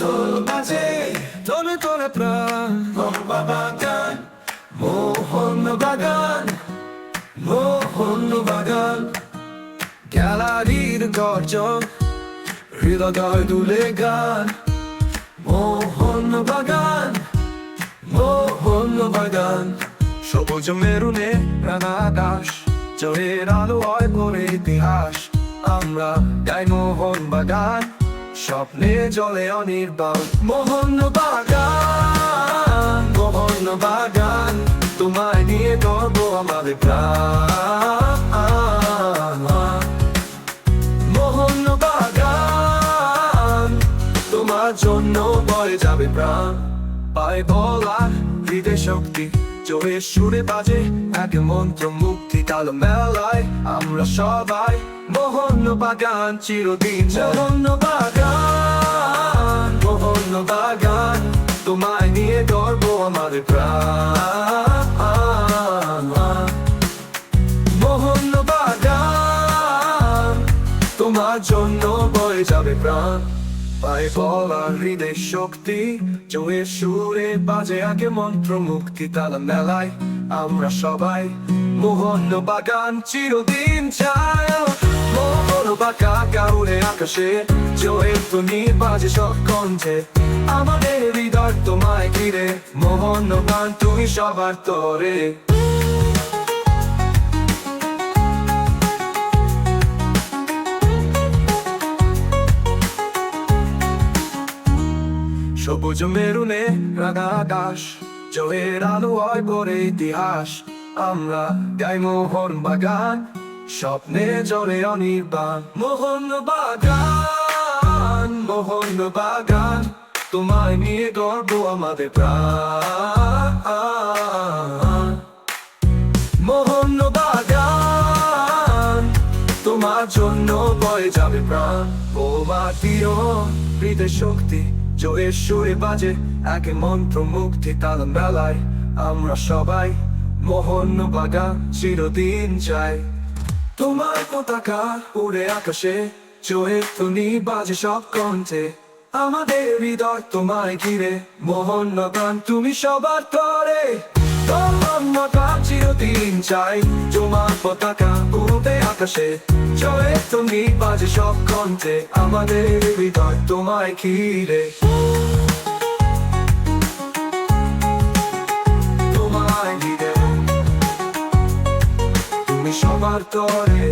তোর মাঝে তোলে তোলে প্রাণ। মোহবা বাগান মোহন বাগান মোহন বাগান গ্যালারির গর্জন, হৃদয় দুলে গান। মোহন বাগান মোহন বাগান সবুজ মেরুনে রাঙা আকাশ জয়ের আলো হয় করে ইতিহাস। আমরা গাই মোহন বাগান স্বপ্নে জলে অনির্বাণ। মোহন বাগান মোহন বাগান, তোমায় নিয়ে গর্ব প্রাণ। মোহন বাগান, তোমার জন্য বয়ে যাবে প্রাণ। পায় বলা হৃদয় শক্তি। জোরে সুরে বাজে এক মন্ত্র মুক্তি কালো মেলায়। আমরা সবাই মোহন বাগান, চিরদিন মোহন বাগান মোহন বাগান। তোমায় নিয়ে গর্ব আমাদের প্রাণ। মোহন বাগান, তোমার জন্য বয়ে যাবে প্রাণ। পায়ে বলা হৃদয় শক্তি জোরে সুরে বাজে আগে মন্ত্র মুক্তি তালা মেলায়। আমরা সবাই মোহন বাগান চিরদিন চাই। মোহন বাগা গাউরে আকাশে জোরে তুমি বাজে সব কণ্ঠে। আমাদের হৃদয় তোমায় ঘিরে, মোহন বাগান তুমি সবার তরে। সবুজ মেরুনে রাঙা আকাশ জয়ের আলো হয় করে ইতিহাস। আমরা গাই মোহন বাগান, স্বপ্নে জলে অনির্বাণ। মোহন বাগান মোহন বাগান, তোমায় নিয়ে গর্ব আমাদের প্রাণ। মোহন বাগান, তোমার জন্য বয়ে যাবে প্রাণ। ও মাটিও শক্তি। জয়ের সুরে বাজে একে মন্ত্র মুক্তি তালন বেলায় আমরা সবাই মোহন বাগান চিরদিন চাই তোমার পতাকা উড়ে আকাশে জয়ের ধ্বনি বাজে সব কণ্ঠে আমাদের হৃদয় তোমায় ঘিরে মোহন বাগান তুমি সবার তরে তোমার চিরদিন চাই তোমার পতাকা উড়ে আকাশে জয়ে তুমি বাজে সব কণ্ঠে, আমাদের হৃদয় তোমায় ঘিরে। তোমায় ঘিরে তুমি সবার তরে।